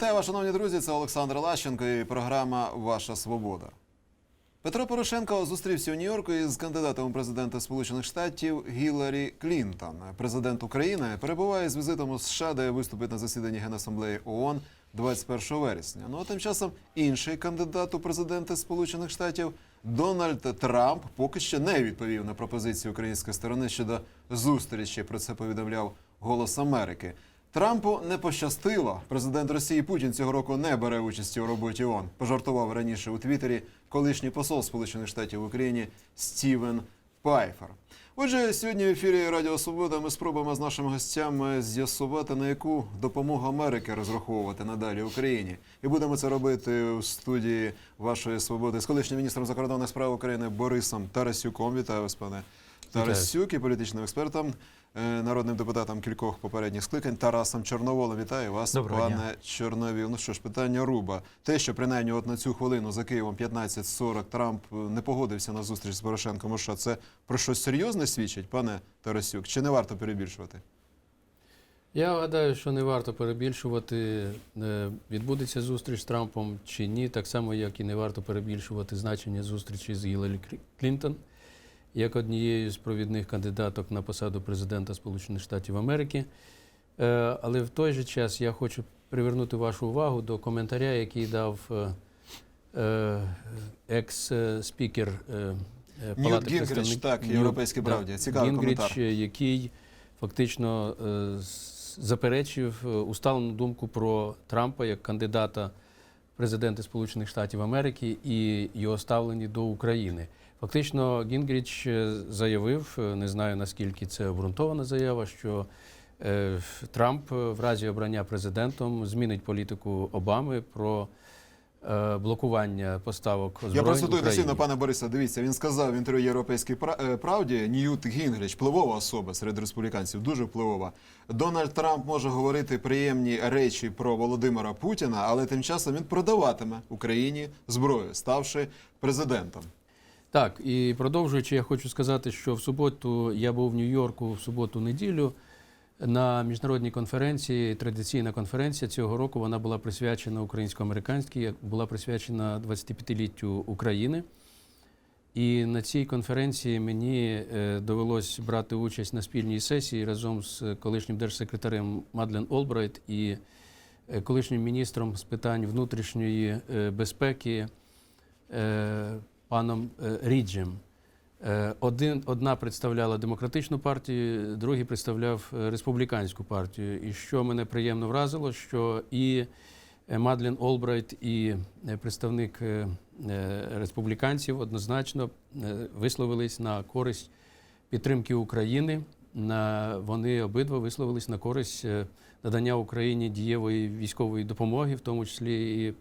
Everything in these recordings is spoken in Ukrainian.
Вітаю вас, шановні друзі. Це Олександр Лащенко і програма Ваша Свобода. Петро Порошенко зустрівся у Нью-Йорку із кандидатом у президента Сполучених Штатів Гіларі Клінтон. Президент України перебуває з візитом у США, де виступить на засіданні Генасамблеї ООН 21 вересня. Ну а тим часом інший кандидат у президенти Сполучених Штатів Дональд Трамп поки що не відповів на пропозицію української сторони щодо зустрічі. Про це повідомляв Голос Америки. Трампу не пощастило. Президент Росії Путін цього року не бере участі у роботі ООН. Пожартував раніше у Твіттері колишній посол Сполучених Штатів в Україні Стівен Пайфер. Отже, сьогодні в ефірі Радіо Свобода ми спробуємо з нашими гостями з'ясувати, на яку допомогу Америки розраховувати надалі Україні. І будемо це робити у студії вашої свободи з колишнім міністром закордонних справ України Борисом Тарасюком. Вітаю вас, пане Тарасюк і політичним експертом, народним депутатом кількох попередніх скликань Тарасом Чорноволом. Вітаю вас, Доброго пане дня. Чорновіл. Ну що ж, питання Руба. Те, що принаймні от на цю хвилину за Києвом 15.40 Трамп е, не погодився на зустріч з Порошенком. Що це про щось серйозне свідчить, пане Тарасюк? Чи не варто перебільшувати? Я гадаю, що не варто перебільшувати, е, відбудеться зустріч з Трампом чи ні, так само, як і не варто перебільшувати значення зустрічі з Гіларі Клі- Клінтон, як однією з провідних кандидаток на посаду президента Сполучених Штатів Америки. Е, Але в той же час я хочу привернути вашу увагу до коментаря, який дав е, е, екс-спікер Палати Гінгріч, так, «Європейській правді». Цікавий Гінгріч, коментар. який фактично заперечив усталену думку про Трампа як кандидата в президенти Сполучених Штатів Америки і його ставлення до України. Фактично, Гінгріч е, заявив, е, не знаю наскільки це обґрунтована заява, що е, Трамп в разі обрання президентом змінить політику Обами про блокування поставок Я озброєнь процитую дослівно пана Бориса. Дивіться, він сказав в інтерв'ю Європейській Пра- правді Ньют Гінгріч, впливова особа серед республіканців, дуже впливова. Дональд Трамп може говорити приємні речі про Володимира Путіна, але тим часом він продаватиме Україні зброю, ставши президентом. Так, і продовжуючи, я хочу сказати, що в суботу я був в Нью-Йорку в суботу-неділю на міжнародній конференції. Традиційна конференція цього року вона була присвячена українсько-американській, була присвячена 25-літтю України. І на цій конференції мені е, довелось брати участь на спільній сесії разом з колишнім держсекретарем Мадлен Олбрайт і е, колишнім міністром з питань внутрішньої е, безпеки паном е, Ріджем. Е, Один, одна представляла демократичну партію, другий представляв е, республіканську партію. І що мене приємно вразило, що і Мадлен Олбрайт, і представник республіканців однозначно висловились на користь підтримки України. На вони обидва висловились на користь надання Україні дієвої військової допомоги, в тому числі і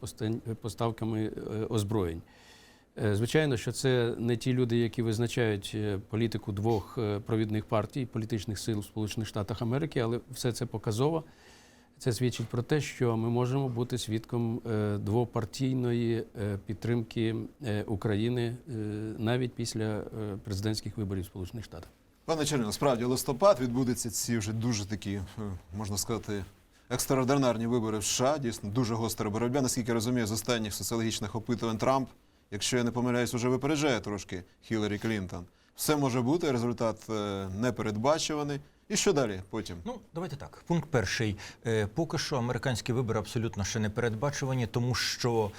поставками озброєнь. Е, Звичайно, що це не ті люди, які визначають е, політику двох е, провідних партій, політичних сил в Сполучених Штатах Америки, але все це показово. Це свідчить про те, що ми можемо бути свідком двопартійної підтримки України навіть після президентських виборів Сполучених Штатах. Пане Чернів, справді листопад відбудеться ці вже дуже такі, можна сказати, екстраординарні вибори в США. Дійсно, дуже гостра боротьба. Наскільки я розумію, з останніх соціологічних опитувань Трамп, якщо я не помиляюсь, вже випереджає трошки Хіларі Клінтон. Все може бути, результат е, непередбачуваний. І що далі потім? Ну, давайте так. Пункт перший. Е, поки що американські вибори абсолютно ще не передбачувані, тому що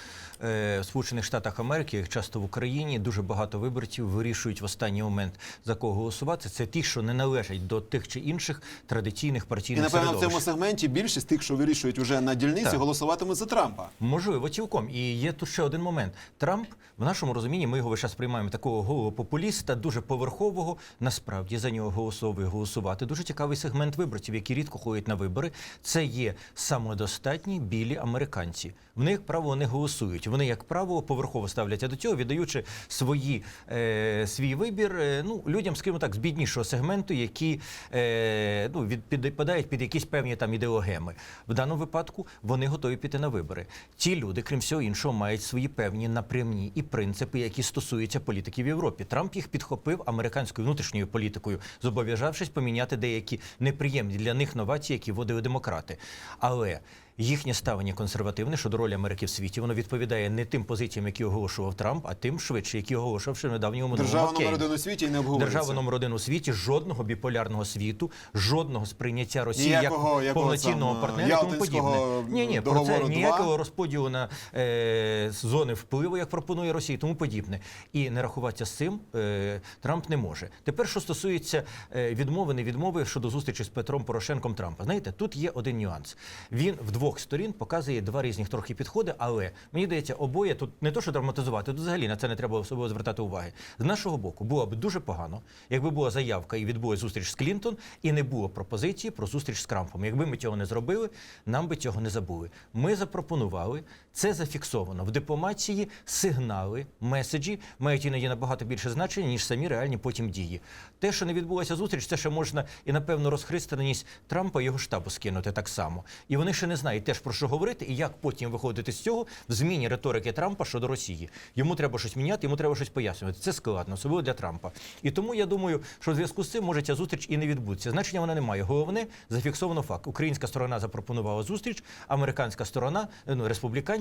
е, в Сполучених Штатах Америки, як часто в Україні, дуже багато виборців вирішують в останній момент за кого голосувати. Це ті, що не належать до тих чи інших традиційних І партійних напевно в цьому сегменті більшість тих, що вирішують уже на дільниці, Так. голосуватимуть за Трампа. Можливо, цілком. І є тут ще один момент. Трамп в нашому розумінні ми його весь час приймаємо такого голого популіста, дуже поверхового. Насправді за нього голосовує голосувати. Дуже цікавий сегмент виборців, які рідко ходять на вибори. Це є самодостатні білі американці. В них право не голосують. Вони, як правило, поверхово ставляться до цього, віддаючи свої, е, свій вибір е, ну, людям, скажімо так, з біднішого сегменту, які е, ну, від, підпадають під якісь певні там ідеогеми. В даному випадку вони готові піти на вибори. Ті люди, крім всього іншого, мають свої певні напрямні і принципи, які стосуються політики в Європі. Трамп їх підхопив американською внутрішньою політикою, зобов'язавшись поміняти деякі неприємні для них новації, які вводили демократи. Але їхнє ставлення консервативне щодо ролі Америки в світі. Воно відповідає не тим позиціям, які оголошував Трамп, а тим швидше, які оголошував ще в недавньому Держава номер один у світі і не обговорюється. Держава номер один у світі, жодного біполярного світу, жодного сприйняття Росії Ніякого- як повноцінного партнера тому подібне. Ні, ні, про це ніякого розподілу на е, зони впливу, як пропонує Росія, тому подібне. І не рахуватися з цим е, Трамп не може. Тепер, що стосується е, відмови, не відмови щодо зустрічі з Петром Порошенком Трампа. Знаєте, тут є один нюанс. Він в двох сторін показує два різних трохи підходи, але мені здається, обоє тут не то, що драматизувати, тут взагалі на це не треба особливо звертати уваги. З нашого боку було б дуже погано, якби була заявка і відбула зустріч з Клінтон, і не було пропозиції про зустріч з Крампом. Якби ми цього не зробили, нам би цього не забули. Ми запропонували це зафіксовано в дипломатії. Сигнали, меседжі мають іноді набагато більше значення ніж самі реальні потім дії. Те, що не відбулася зустріч, це ще можна і напевно розхристаність Трампа і його штабу скинути так само. І вони ще не знають теж про що говорити і як потім виходити з цього в зміні риторики Трампа щодо Росії. Йому треба щось міняти, йому треба щось пояснювати. Це складно, особливо для Трампа. І тому я думаю, що в зв'язку з цим може ця зустріч і не відбудеться. Значення вона не має. Головне зафіксовано факт. Українська сторона запропонувала зустріч, американська сторона ну,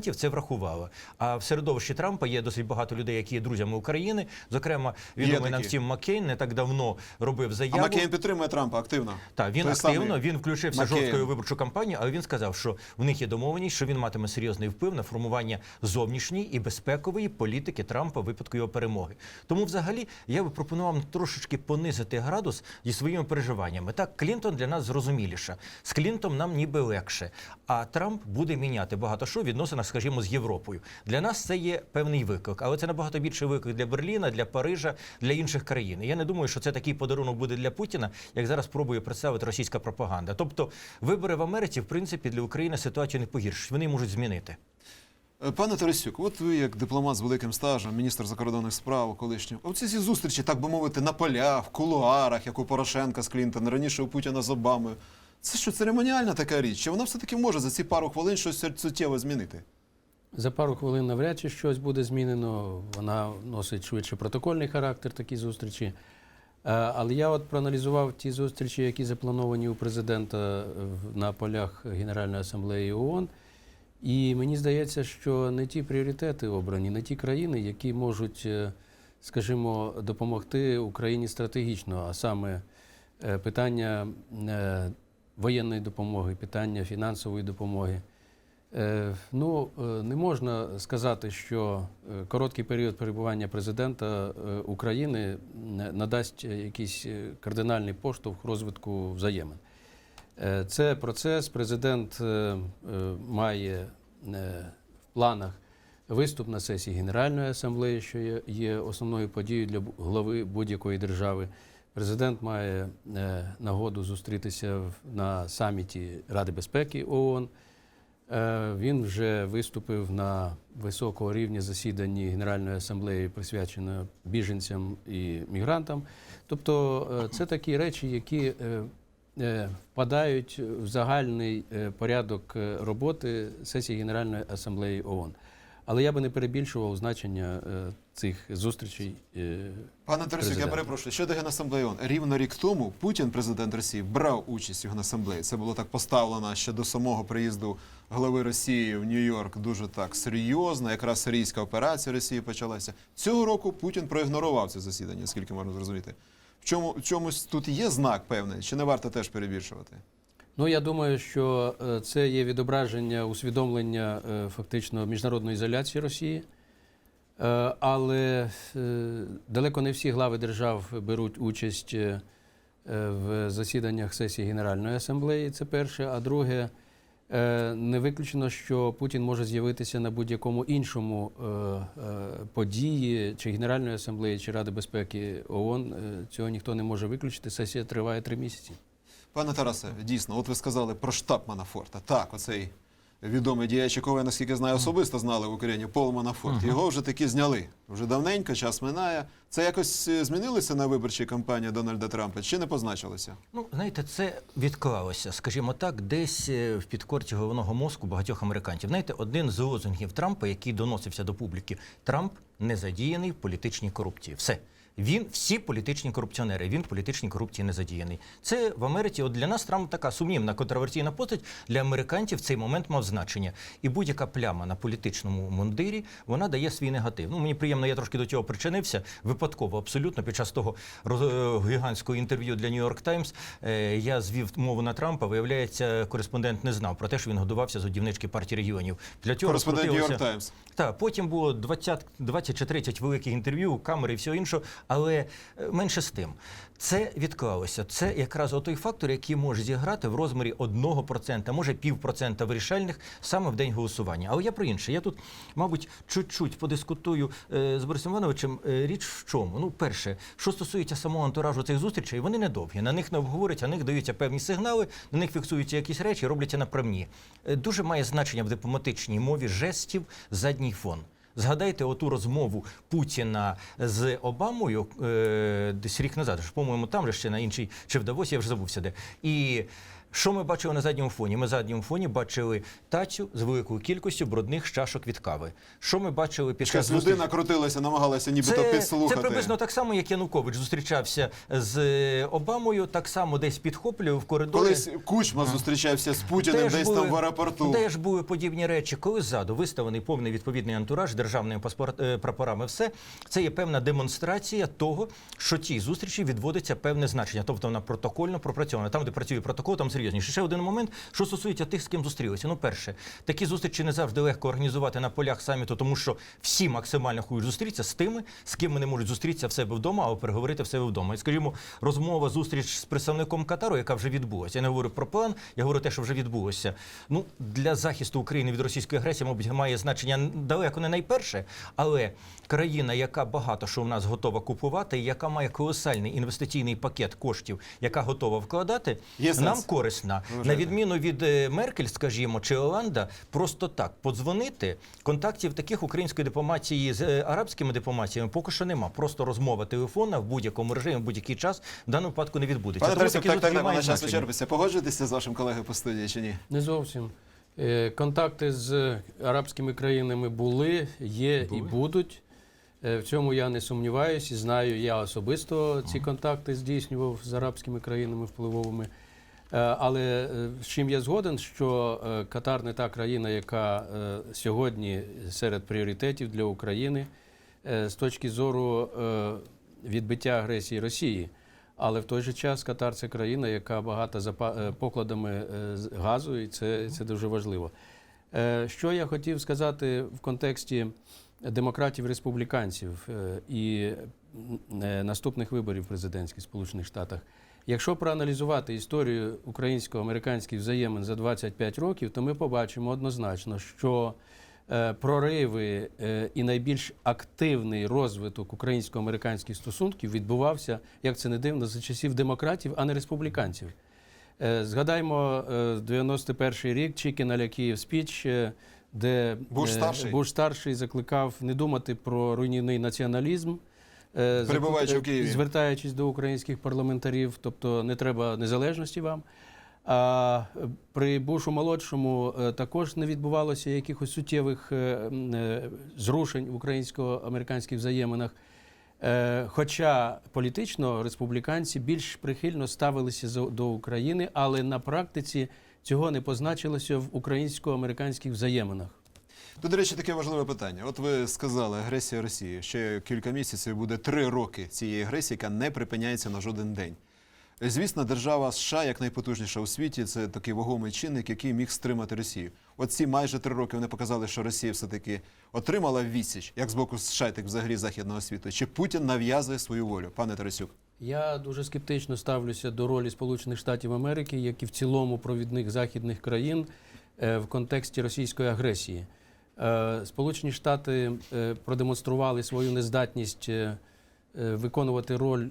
республіканців це врахувала. А в середовищі Трампа є досить багато людей, які є друзями України. Зокрема, відомий нам всім Маккейн не так давно робив А заяву. Маккейн підтримує Трампа активно. Так, він Той активно, самий він включився Маккейн. жорсткою виборчу кампанію, але він сказав, що в них є домовленість, що він матиме серйозний вплив на формування зовнішньої і безпекової політики Трампа в випадку його перемоги. Тому, взагалі, я би пропонував трошечки понизити градус зі своїми переживаннями. Так, Клінтон для нас зрозуміліша. З Клінтом нам ніби легше. А Трамп буде міняти багато що відносинах, скажімо, з Європою. Для нас це є певний виклик, але це набагато більший виклик для Берліна, для Парижа, для інших країн. І я не думаю, що це такий подарунок буде для Путіна, як зараз пробує представити російська пропаганда. Тобто, вибори в Америці, в принципі, для України ситуацію не погіршать. Вони можуть змінити. Е, Пане Тарасюк, от ви як дипломат з великим стажем, міністр закордонних справ колишній. Оці всі зустрічі, так би мовити, на полях, в кулуарах, як у Порошенка з Клінтон, раніше у Путіна з Обамою. Це що, церемоніальна така річ? Чи вона все-таки може за ці пару хвилин щось суттєво змінити? За пару хвилин навряд чи щось буде змінено. Вона носить швидше протокольний характер, такі зустрічі. Е, Але я от проаналізував ті зустрічі, які заплановані у президента на полях Генеральної асамблеї ООН. І мені здається, що не ті пріоритети обрані, не ті країни, які можуть, е, скажімо, допомогти Україні стратегічно, а саме е, питання е, воєнної допомоги, питання фінансової допомоги. Е, Ну, е, не можна сказати, що е, короткий період перебування президента України надасть якийсь кардинальний поштовх розвитку взаємин. Це процес. Президент має в планах виступ на сесії Генеральної асамблеї, що є, основною подією для глави будь-якої держави. Президент має нагоду зустрітися на саміті Ради безпеки ООН. Е, Він вже виступив на високого рівня засіданні Генеральної асамблеї, присвяченої біженцям і мігрантам. Тобто е, це такі речі, які е, впадають в загальний порядок роботи сесії Генеральної асамблеї ООН. Але я би не перебільшував значення е, цих зустрічей. е, Пане Тарасюк, я перепрошую, щодо Генасамблеї ООН. Рівно рік тому Путін, президент Росії, брав участь у Генасамблеї. Це було так поставлено ще до самого приїзду глави Росії в Нью-Йорк дуже так серйозно. Якраз сирійська операція Росії почалася. Цього року Путін проігнорував це засідання, скільки можна зрозуміти. В чому в чомусь тут є знак певний, чи не варто теж перебільшувати? Ну, я думаю, що е, це є відображення усвідомлення е, фактично міжнародної ізоляції Росії. Е, Але далеко не всі глави держав беруть участь в засіданнях сесії Генеральної асамблеї. Це перше. А друге, не виключено, що Путін може з'явитися на будь-якому іншому події, чи Генеральної асамблеї, чи Ради безпеки ООН. Цього ніхто не може виключити. Сесія триває три місяці. Пане Тарасе, дійсно, от ви сказали про штаб Манафорта. Так, оцей відомий діяч, якого я, наскільки знаю, особисто знали в Україні, Пол Манафорт. Його вже таки зняли. Вже давненько, час минає. Це якось е, змінилося на виборчій кампанії Дональда Трампа чи не позначилося? Ну, знаєте, це відклалося, скажімо так, десь е, в підкорці головного мозку багатьох американців. Знаєте, один з лозунгів Трампа, який доносився до публіки, Трамп не задіяний в політичній корупції. Все. Він всі політичні корупціонери. Він в політичній корупції не задіяний. Це в Америці. От для нас Трамп така сумнівна контроверсійна постать. Для американців цей момент мав значення. І будь-яка пляма на політичному мундирі вона дає свій негатив. Ну мені приємно, я трошки до цього причинився. Випадково, абсолютно під час того е, гігантського інтерв'ю для Нью-Йорк Таймс е, я звів мову на Трампа. Виявляється, кореспондент не знав про те, що він годувався з годівнички партії регіонів. Для цього Кореспондент Нью-Йорк Таймс. так, потім було 20, 20 чи 30 великих інтерв'ю, камери і всього іншого, але е, менше з тим. Це відклалося. Це якраз той фактор, який може зіграти в розмірі 1%, може півпроцента вирішальних саме в день голосування. Але я про інше. Я тут, мабуть, чуть-чуть подискутую е, з Борисом Івановичем. Е, річ в чому? Ну, перше, що стосується самого антуражу цих зустрічей, вони недовгі. На них не обговорюють, на них даються певні сигнали, на них фіксуються якісь речі, робляться направні. Дуже має значення в дипломатичній мові жестів задній фон. Згадайте оту розмову Путіна з Обамою е, десь рік назад. По-моєму, там же ще на іншій, чи в Давосі, я вже забувся де. І що ми бачили на задньому фоні? Ми на задньому фоні бачили тацю з великою кількістю брудних чашок від кави. Що ми бачили під час Якась зустрічі? людина крутилася, намагалася нібито Це, підслухати. це приблизно так само, як Янукович зустрічався з е, Обамою, так само десь підхоплював в коридорі. Колись Кучма зустрічався з Путіним Теж десь були- там в аеропорту. Теж були подібні речі. Коли ззаду виставлений повний відповідний антураж державними паспорт, е, прапорами, все це є певна демонстрація того, що тій зустрічі відводиться певне значення, тобто вона протокольно пропрацьована. Там, де працює протокол, там серйозніше. Ще один момент, що стосується тих, з ким зустрілися. Ну, перше, такі зустрічі не завжди легко організувати на полях саміту, тому що всі максимально хочуть зустрітися з тими, з ким вони можуть зустрітися в себе вдома, або переговорити в себе вдома. І скажімо, розмова, зустріч з представником Катару, яка вже відбулася. Я не говорю про план, я говорю те, що вже відбулося. Ну для захисту України від російської агресії, мабуть, має значення далеко не найперше, але країна, яка багато що в нас готова купувати, яка має колосальний інвестиційний пакет коштів, яка готова вкладати, Є нам корисна. На відміну від е, Меркель, скажімо, чи Оланда, просто так подзвонити контактів таких української дипломатії з е, арабськими дипломатіями поки що нема. Просто розмова телефона в будь-якому режимі, в будь-який час в даному випадку не відбудеться. Пане Тому Тарасюк, так, так, так, вона час значення. вичерпується. Погоджуєтеся з вашим колегою по студії чи ні? Не зовсім. Е, Контакти з арабськими країнами були, є і будуть. В цьому я не сумніваюся і знаю, я особисто ці контакти здійснював з арабськими країнами впливовими. Е, Але е, з чим я згоден, що е, Катар не та країна, яка сьогодні серед пріоритетів для України з точки зору відбиття агресії Росії. Але в той же час Катар це країна, яка багата е, покладами газу, і це, це дуже важливо. Що я хотів сказати в контексті демократів-республіканців е, і наступних виборів президентських Сполучених Штатах. Якщо проаналізувати історію українсько-американських взаємин за 25 років, то ми побачимо однозначно, що е, прориви е, і найбільш активний розвиток українсько-американських стосунків відбувався, як це не дивно, за часів демократів, а не республіканців. Е, Згадаймо е, 91-й рік Чікін Аля Київ спіч, де Буш старший. Буш старший закликав не думати про руйнівний націоналізм. Е, Перебуваючи в Києві. звертаючись до українських парламентарів, тобто не треба незалежності вам. А е, при Бушу молодшому е, також не відбувалося якихось суттєвих е, е, зрушень в українсько-американських взаєминах. Е, Хоча політично республіканці більш прихильно ставилися до України, але на практиці цього не позначилося в українсько-американських взаєминах. Тут, до речі, таке важливе питання. От ви сказали, агресія Росії. Ще кілька місяців буде три роки цієї агресії, яка не припиняється на жоден день. Звісно, держава США, як найпотужніша у світі, це такий вагомий чинник, який міг стримати Росію. От ці майже три роки вони показали, що Росія все-таки отримала відсіч, як з боку США, так взагалі західного світу. Чи Путін нав'язує свою волю, пане Тарасюк? Я дуже скептично ставлюся до ролі Сполучених Штатів Америки, як і в цілому провідних західних країн е, в контексті російської агресії. Е, Сполучені Штати е, продемонстрували свою нездатність е, виконувати роль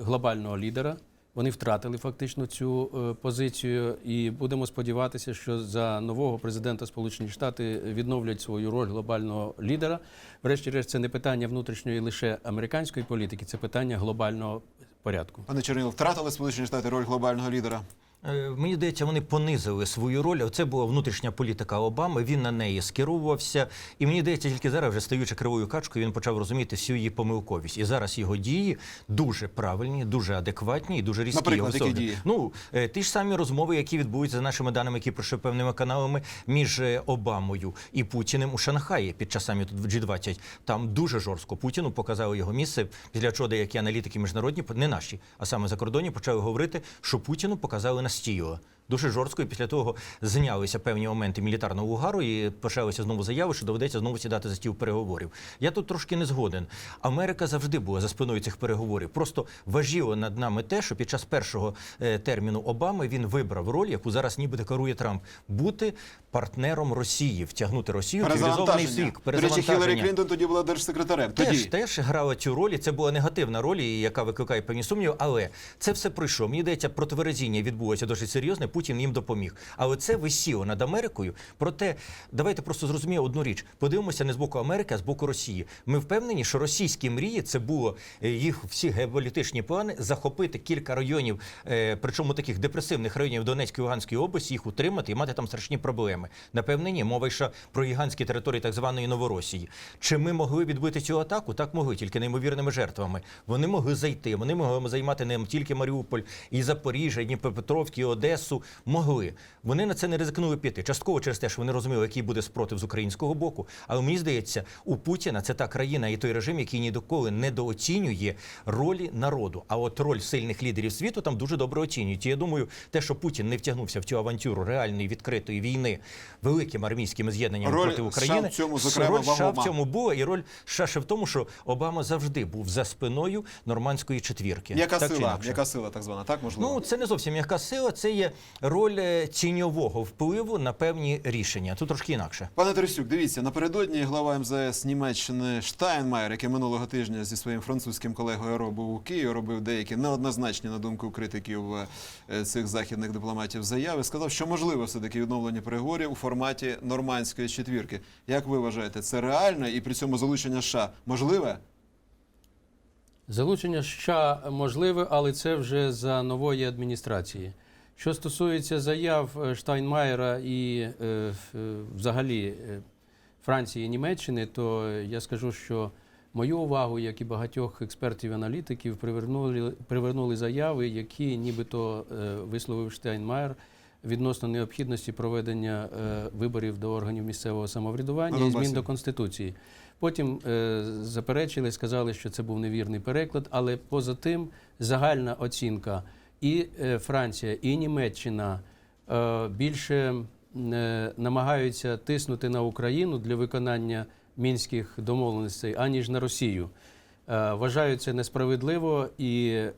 глобального лідера. Вони втратили фактично цю позицію, і будемо сподіватися, що за нового президента Сполучені Штати відновлять свою роль глобального лідера. Врешті-решт, це не питання внутрішньої лише американської політики, це питання глобального порядку. Пане Чернило, втратили Сполучені Штати роль глобального лідера? Е, Мені здається, вони понизили свою роль. Це була внутрішня політика Обами. Він на неї скерувався. І мені здається, тільки зараз, вже стаючи кривою качкою, він почав розуміти всю її помилковість. І зараз його дії дуже правильні, дуже адекватні і дуже різкі. Наприклад, які дії? Ну е, ті ж самі розмови, які відбудуться за нашими даними, які пройшли певними каналами між е, Обамою і Путіним у Шанхаї під час саміту G20. Там дуже жорстко Путіну показали його місце. Після чого деякі аналітики міжнародні, не наші, а саме закордонні, почали говорити, що Путіну показали настійливо. Дуже жорстко, і після того знялися певні моменти мілітарного угару, і почалися знову заяви, що доведеться знову сідати за стіл переговорів. Я тут трошки не згоден. Америка завжди була за спиною цих переговорів. Просто важіло над нами те, що під час першого е, терміну Обами він вибрав роль, яку зараз ніби декларує Трамп, бути партнером Росії, втягнути Росію в цивілізований світ. До речі, Хіларі Клінтон тоді була держсекретарем. Тоді Теж, теж грала цю роль, і це була негативна роль, яка викликає певні сумніви. Але це все пройшло. Мені здається, противерезіння відбулося досить серйозне. Путін їм допоміг. Але це висіло над Америкою. Проте давайте просто зрозуміємо одну річ. Подивимося не з боку Америки, а з боку Росії. Ми впевнені, що російські мрії це було е, їх всі геополітичні плани захопити кілька районів, е, причому таких депресивних районів Донецької і Луганської області, їх утримати і мати там страшні проблеми. Напевне, ні. Мова йшла про гігантські території так званої Новоросії. Чи ми могли відбити цю атаку? Так могли, тільки неймовірними жертвами. Вони могли зайти. Вони могли займати не тільки Маріуполь, і Запоріжжя, і Дніпропетровськ, і Одесу. Могли. Вони на це не ризикнули піти. Частково через те, що вони розуміли, який буде спротив з українського боку. Але мені здається, у Путіна це та країна і той режим, який ні до недооцінює ролі народу. А от роль сильних лідерів світу там дуже добре оцінюють. І я думаю, те, що Путін не втягнувся в цю авантюру реальної відкритої війни великими армійськими з'єднаннями Роль проти України, в цьому, зокрема, роль США в цьому була, і роль США ще в тому, що Обама завжди був за спиною нормандської четвірки. яка Так сила? Яка сила, так звана? Так можливо. Ну, це не зовсім м'яка сила, це є роль е, тіньового впливу на певні рішення. Тут трошки інакше. Пане Тарасюк, дивіться, напередодні глава МЗС Німеччини Штайнмаєр, який минулого тижня зі своїм французьким колегою Ро був у Києві, робив деякі неоднозначні, на думку критиків е, цих західних дипломатів, заяви, сказав, що можливо все-таки відновлення переговорів у форматі нормандської четвірки. Як ви вважаєте, це реально і при цьому залучення США можливе? Залучення США можливе, але це вже за нової адміністрації. Що стосується заяв е, Штайнмаєра і е, е, взагалі Франції і Німеччини, то я скажу, що мою увагу, як і багатьох експертів і аналітиків, привернули, привернули заяви, які нібито висловив Штайнмаєр відносно необхідності проведення виборів до органів місцевого самоврядування і змін до Конституції. Потім заперечили, сказали, що це був невірний переклад, але поза тим загальна оцінка і е, Франція, і Німеччина е, більше е, намагаються тиснути на Україну для виконання мінських домовленостей, аніж на Росію. Е, Вважаю це несправедливо і е,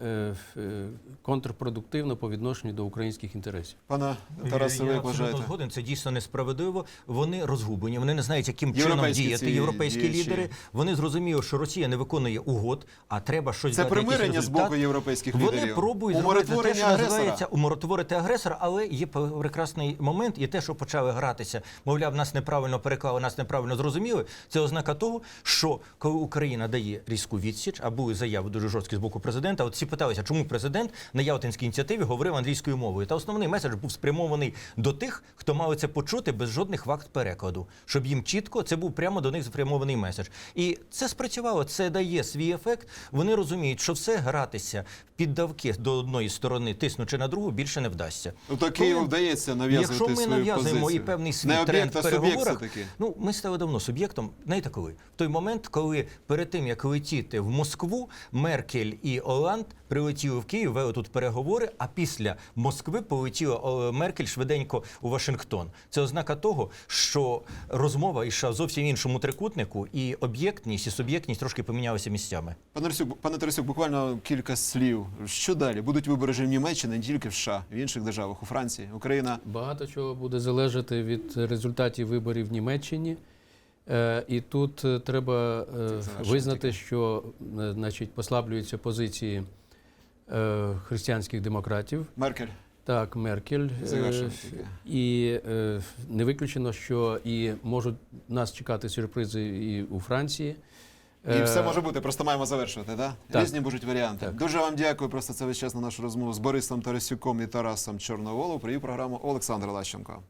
е, контрпродуктивно по відношенню до українських інтересів. Пане Тарасе, ви вважаєте? згоден. Це дійсно несправедливо. Вони розгублені. Вони не знають, яким чином діяти. Європейські діячі. лідери. Вони зрозуміли, що Росія не виконує угод, а треба щось Це дати, примирення з боку європейських Вони пробують зробити те, що агресора. називається умиротворити агресора, але є прекрасний момент, і те, що почали гратися, мовляв, нас неправильно переклали, нас неправильно зрозуміли. Це ознака того, що коли Україна дає різку відсіч, а були заяви дуже жорсткі з боку президента. От всі питалися, чому президент на Ялтинській ініціативі говорив англійською мовою. Та основний меседж був спрямований до тих, хто мали це почути без жодних вакт перекладу, щоб їм чітко це був прямо до них спрямований меседж. І це спрацювало. Це дає свій ефект. Вони розуміють, що все гратися піддавки до одної сторони, тиснучи на другу, більше не вдасться. Тобто Києву вдається нав'язувати Якщо ми нав'язуємо і певний свій Не тренд об'єкт, а переговорах, все-таки. ну ми стали давно суб'єктом. Знаєте коли? В той момент, коли перед тим як летіти в Москву, Меркель і Оланд прилетіли в Київ, вели тут переговори. А після Москви полетіла Меркель швиденько у Вашингтон. Це ознака того, що розмова йшла зовсім іншому трикутнику, і об'єктність і суб'єктність трошки помінялися місцями. Пане Тарасюк, пане Тарасюк, буквально кілька слів. Що далі? Будуть вибори ж в Німеччині, не тільки в США, в інших державах, у Франції, Україна. Багато чого буде залежати від результатів виборів в Німеччині. Е, І тут е, треба е, визнати, що е, значить, послаблюються позиції е, християнських демократів. Меркель. Так, Меркель. Е, Завершення. І е, не виключено, що і можуть нас чекати сюрпризи і у Франції. І Е, все може бути, просто маємо завершувати, да? так. Різні будуть варіанти. Так. Дуже вам дякую. Просто це весь час на нашу розмову з Борисом Тарасюком і Тарасом Чорноволом. Привів програму Олександр Лащенко.